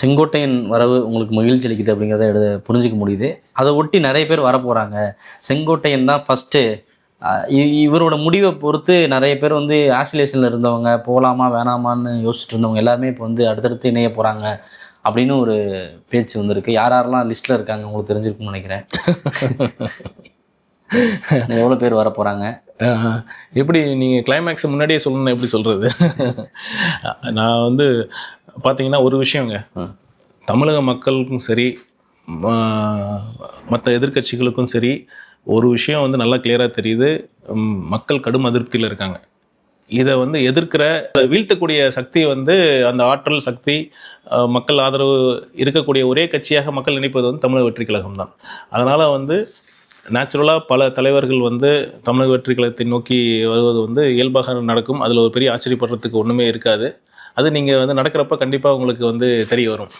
செங்கோட்டையின் வரவு உங்களுக்கு மகிழ்ச்சி அளிக்குது அப்படிங்கிறத எழுத புரிஞ்சுக்க முடியுது. அதை ஒட்டி நிறைய பேர் வர போகிறாங்க செங்கோட்டையன் தான் ஃபஸ்ட்டு இவரோட முடிவை பொறுத்து நிறைய பேர் வந்து ஆசிலேஷனில் இருந்தவங்க போகலாமா வேணாமான்னு யோசிச்சுட்டு இருந்தவங்க எல்லாருமே இப்போ வந்து அடுத்தடுத்து இணைய போகிறாங்க அப்படின்னு ஒரு பேச்சு வந்திருக்கு. யார் யாரெல்லாம் லிஸ்ட்டில் இருக்காங்க உங்களுக்கு தெரிஞ்சிருக்கும்னு நினைக்கிறேன். எவ்வளோ பேர் வர போகிறாங்க எப்படி நீங்கள் கிளைமேக்ஸ் முன்னாடியே சொல்லணும்னு எப்படி சொல்கிறது நான் வந்து பார்த்தீங்கன்னா ஒரு விஷயங்க. தமிழக மக்களுக்கும் சரி மற்ற எதிர்க்கட்சிகளுக்கும் சரி ஒரு விஷயம் வந்து நல்லா கிளியராக தெரியுது. மக்கள் கடும் அதிருப்தியில் இருக்காங்க. இதை வந்து எதிர்க்கிற வீழ்த்தக்கூடிய சக்தி வந்து அந்த ஆற்றல் சக்தி மக்கள் ஆதரவு இருக்கக்கூடிய ஒரே கட்சியாக மக்கள் நினைப்பது வந்து தமிழக வெற்றி கழகம் தான். அதனால் வந்து நேச்சுரலாக பல தலைவர்கள் வந்து தமிழக வெற்றி கழகத்தை நோக்கி வருவது வந்து இயல்பாக நடக்கும். அதில் ஒரு பெரிய ஆச்சரியப்படுறதுக்கு ஒன்றுமே இருக்காது. அது நீங்கள் வந்து நடக்கிறப்ப கண்டிப்பாக உங்களுக்கு வந்து தெரிய வரும்.